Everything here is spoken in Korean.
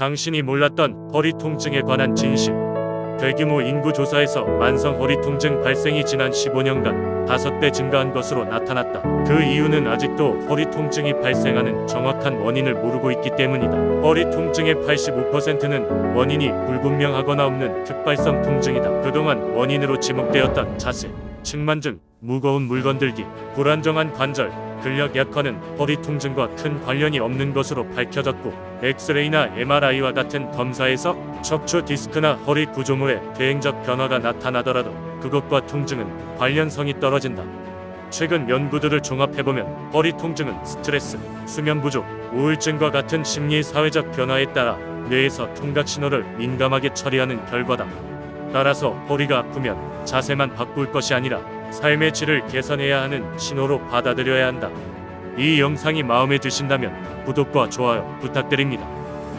당신이 몰랐던 허리 통증에 관한 진실. 대규모 인구 조사에서 만성 허리 통증 발생이 지난 15년간 5배 증가한 것으로 나타났다. 그 이유는 아직도 허리 통증이 발생하는 정확한 원인을 모르고 있기 때문이다. 허리 통증의 85%는 원인이 불분명하거나 없는 급발성 통증이다. 그동안 원인으로 지목되었던 자세, 측만증, 무거운 물건 들기, 불안정한 관절, 근력 약화는 허리 통증과 큰 관련이 없는 것으로 밝혀졌고 엑스레이나 MRI와 같은 검사에서 척추 디스크나 허리 구조물에 대행적 변화가 나타나더라도 그것과 통증은 관련성이 떨어진다. 최근 연구들을 종합해보면 허리 통증은 스트레스, 수면 부족, 우울증과 같은 심리 사회적 변화에 따라 뇌에서 통각 신호를 민감하게 처리하는 결과다. 따라서 허리가 아프면 자세만 바꿀 것이 아니라 삶의 질을 개선해야 하는 신호로 받아들여야 한다. 이 영상이 마음에 드신다면 구독과 좋아요 부탁드립니다.